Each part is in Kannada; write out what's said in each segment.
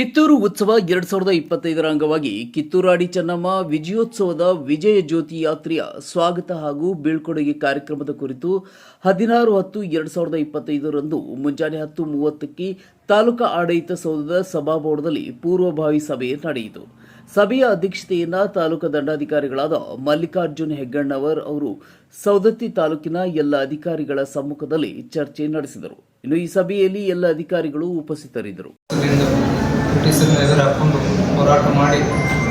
ಕಿತ್ತೂರು ಉತ್ಸವ ಎರಡ್ ಸಾವಿರದ ಇಪ್ಪತ್ತೈದರ ಅಂಗವಾಗಿ ಕಿತ್ತೂರಾಡಿ ಚೆನ್ನಮ್ಮ ವಿಜಯೋತ್ಸವದ ವಿಜಯ ಜ್ಯೋತಿ ಯಾತ್ರೆಯ ಸ್ವಾಗತ ಹಾಗೂ ಬೀಳ್ಕೊಡುಗೆ ಕಾರ್ಯಕ್ರಮದ ಕುರಿತು ಹದಿನಾರು ಹತ್ತು ಎರಡ್ ಸಾವಿರದ ಇಪ್ಪತ್ತೈದರಂದು ಮುಂಜಾನೆ ಹತ್ತು ಮೂವತ್ತಕ್ಕೆ ತಾಲೂಕಾ ಆಡಳಿತ ಸೌಧದ ಸಭಾಭವನದಲ್ಲಿ ಪೂರ್ವಭಾವಿ ಸಭೆ ನಡೆಯಿತು. ಸಭೆಯ ಅಧ್ಯಕ್ಷತೆಯನ್ನ ತಾಲೂಕಾ ದಂಡಾಧಿಕಾರಿಗಳಾದ ಮಲ್ಲಿಕಾರ್ಜುನ್ ಹೆಗ್ಗಣ್ಣವರ್ ಅವರು ಸೌದತ್ತಿ ತಾಲೂಕಿನ ಎಲ್ಲ ಅಧಿಕಾರಿಗಳ ಸಮ್ಮುಖದಲ್ಲಿ ಚರ್ಚೆ ನಡೆಸಿದರು. ಇನ್ನು ಈ ಸಭೆಯಲ್ಲಿ ಎಲ್ಲ ಅಧಿಕಾರಿಗಳು ಉಪಸ್ಥಿತರಿದ್ದರು. ಬ್ರಿಟಿಷರನ್ನ ಎದುರು ಹಾಕ್ಕೊಂಡು ಹೋರಾಟ ಮಾಡಿ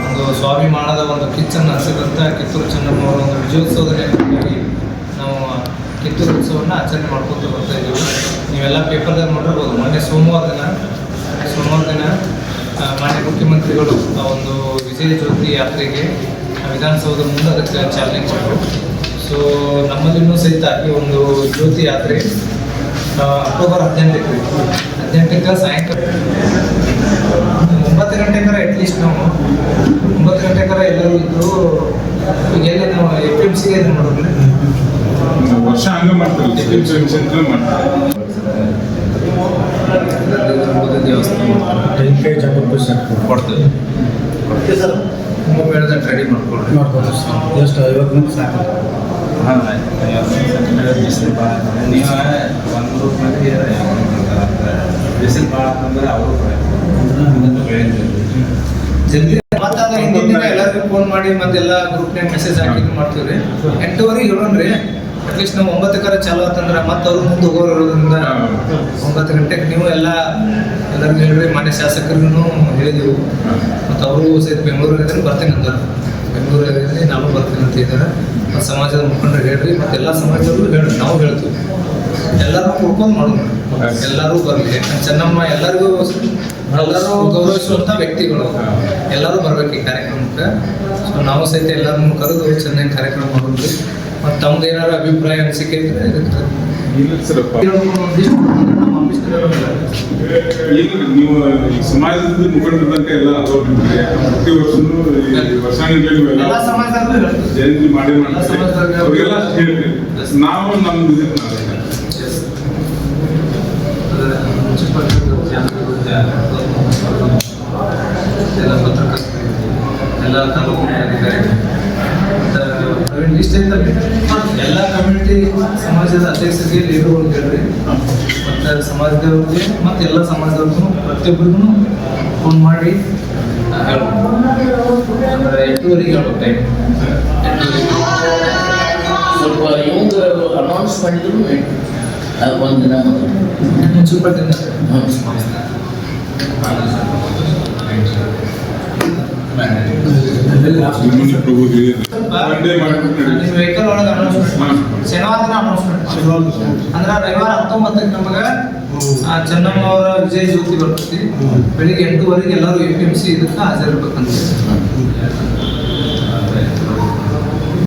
ಒಂದು ಸ್ವಾಭಿಮಾನದ ಒಂದು ಕಿಚ್ಚನ್ನು ಹಸಿದಂಥ ಕಿತ್ತೂರು ಚೆನ್ನಮ್ಮ ಅವರ ಒಂದು ವಿಜಯೋತ್ಸವದಲ್ಲಿ ನಾವು ಕಿತ್ತೂರು ಉತ್ಸವವನ್ನು ಆಚರಣೆ ಮಾಡ್ಕೊತ ಬರ್ತಾ ಇದ್ದೀವಿ. ನೀವೆಲ್ಲ ಪೇಪರ್ದಾಗ ನೋಡಿರ್ಬೋದು, ಮೊನ್ನೆ ಸೋಮವಾರ ದಿನ ಸೋಮವಾರ ದಿನ ಮಾನ್ಯ ಮುಖ್ಯಮಂತ್ರಿಗಳು ಆ ಒಂದು ವಿಜಯ ಜ್ಯೋತಿ ಯಾತ್ರೆಗೆ ವಿಧಾನಸೌಧದ ಮುಂದೆ ಅದಕ್ಕೆ ಚಾಲನೆ ಕೊಟ್ಟರು ಸೊ ನಮ್ಮಲ್ಲಿನೂ ಸಹಿತ ಈ ಒಂದು ಜ್ಯೋತಿ ಯಾತ್ರೆ ಅಕ್ಟೋಬರ್ ಹದಿನೆಂಟಕ್ಕೆ ಹದಿನೆಂಟಕ್ಕೆ ಸಾಯಂಕಾಲ ಒಂಬತ್ತು ಗಂಟೆಕರ ಅಟ್ಲೀಸ್ಟ್ ನಾವು ಒಂಬತ್ತು ಗಂಟೆಕರ ಎಲ್ಲರೂ ಇದ್ದು ಈಗ ಎಲ್ಲಿ ನಾವು ಎ ಪಿ ಎಂ ಸಿಗೆ ಇದನ್ನು ಮಾಡೋದ್ರೆ ವರ್ಷ ಹಂಗ ಮಾಡ್ತಾರೆ ಮಾಡ್ತಾರೆ. ಕೊಡ್ತೇವೆ. Ready sir. ಐವತ್ತು ಸಾಕು. ಹಾಂ ಬಿಸಿಲು ಭಾಳ ನೀವು ಒಂದು ಬಿಸಿಲು ಭಾಳ ಅಂದ್ರೆ ಅವರು ಜಲ್ದಿ ಹಿಂದಿನ ದಿನ ಎಲ್ಲರಿಗೂ ಫೋನ್ ಮಾಡಿ ಮತ್ತೆಲ್ಲ ಗ್ರೂಪ್ನಾಗ ಮೆಸೇಜ್ ಹಾಕಿ ಮಾಡ್ತೀವಿ ರೀ ಎಂಟುವರೆಗೆ ಹೇಳೋಣ್ರಿ ಅಟ್ಲೀಸ್ಟ್ ನಾವು ಒಂಬತ್ತಕ್ಕರ ಚಾಲು ಆತಂದ್ರೆ ಮತ್ತೆ ಅವ್ರು ಮುಂದೆ ಹೋಗೋರೋದ್ರಿಂದ ಒಂಬತ್ತು ಗಂಟೆಗೆ ನೀವು ಎಲ್ಲ ಎಲ್ಲರಿಗೂ ಹೇಳ್ರಿ ಮಾನ್ಯ ಶಾಸಕರಿಗೂ ಹೇಳಿದೆವು. ಮತ್ತು ಅವರು ಸಹಿತ ಬೆಂಗಳೂರಿಗೆ ಇದ್ರೆ ಬರ್ತೀನಿ ಅಂತಾರೆ ಬೆಂಗಳೂರಲ್ಲಿ ನಾನು ಬರ್ತೀನಿ ಅಂತ ಇದ್ದಾರೆ ಮತ್ತು ಸಮಾಜದ ಮುಖಂಡರು ಹೇಳ್ರಿ ಮತ್ತು ಎಲ್ಲ ಸಮಾಜದವರು ಹೇಳ್ರಿ ನಾವು ಹೇಳ್ತೀವಿ. ಮಾಡ್ಬೋದು ಮಾಡೋಣ ಎಲ್ಲರೂ ಬರಲಿ. ಚೆನ್ನಮ್ಮ ಎಲ್ಲರಿಗೂ ಎಲ್ಲರೂ ಗೌರವಿಸುವಂತ ವ್ಯಕ್ತಿಗಳು. ಎಲ್ಲರೂ ಬರ್ಬೇಕು ಈ ಕಾರ್ಯಕ್ರಮಕ್ಕೆ. ಸೊ ನಾವು ಸಹಿತ ಎಲ್ಲರನ್ನೂ ಕರೆದು ಚೆನ್ನಾಗಿ ಕಾರ್ಯಕ್ರಮ ಮಾಡೋದು ಮತ್ತು ತಮ್ದು ಏನಾದ್ರು ಅಭಿಪ್ರಾಯ ಅನಿಸಿಕೆ ಇದ್ರೆ ಇಲ್ಲ. ನೀವು ಸಮಾಜದ ಮುಖಂಡರಂತೆ ಎಲ್ಲ ಪ್ರತಿ ವರ್ಷನೂ ಸಮಾಜದಲ್ಲೂ ಜಯಂತಿ ಮಾಡಿ ಮಾಡ್ತಾರೆ ಅವ್ರಿಗೆಲ್ಲ ನಾವು ನಮ್ದು ಎಲ್ಲ ಪತ್ರಕರ್ತರು ಎಲ್ಲ ತಾಲೂಕು ಅಧಿಕಾರಿಗಳು ಮತ್ತೆ ಪ್ರವೀಣ್ ಲಿಸ್ಟ್ ಐತಲ್ರಿ ಎಲ್ಲ ಕಮ್ಯುನಿಟಿ ಸಮಾಜದ ಅಧ್ಯಕ್ಷರಿಗೆ ಲೀಡರ್ಗಳು ಹೇಳ್ರಿ ಮತ್ತು ಸಮಾಜದವ್ರಿಗೆ ಮತ್ತು ಎಲ್ಲ ಸಮಾಜದವ್ರಿಗೂ ಪ್ರತಿಯೊಬ್ಬರಿಗೂ ಫೋನ್ ಮಾಡಿ ಹೇಳ್ಬೇಕು ಎಂಟೂವರೆಗೆ ಹೇಳ್ಬೇಕು ಟೈಮ್ ಸ್ವಲ್ಪ ಇವಂಗ ಅನೌನ್ಸ್ ಮಾಡಿದ್ರು ಒಂದು ದಿನ ಮೊದಲು ಮುನ್ಸಿಪಾಲ್ಟಿಯಿಂದ ನಿಮ್ಮನ್ನ ಪ್ರಭು ಹೇಳಿದ್ರು. Monday ಮಾಡ್ಬಿಟ್ಟು ನಡೀಲಿ. ನಿಮ್ಮ ವೆಹಿಕಲ್ ಒಳಗೆ ಅನೌನ್ಸ್ಮೆಂಟ್ ಶನಿವಾರ ದಿನ ಅನೌನ್ಸ್ಮೆಂಟ್ ಅಂದ್ರೆ ರವಿವಾರ ಹತ್ತೊಂಬತ್ತಕ್ಕೆ ನಮಗೆ ಆ ಚೆನ್ನಮ್ಮ ಅವರ ವಿಜಯ ಜ್ಯೋತಿ ಬರ್ತೈತಿ ಬೆಳಿಗ್ಗೆ ಎಂಟೂವರೆಗೆ ಎಲ್ಲರೂ ಎ ಪಿ ಎಂ ಸಿ ಇದಕ್ಕೆ ಹಾಜರಿರ್ಬೇಕಂತ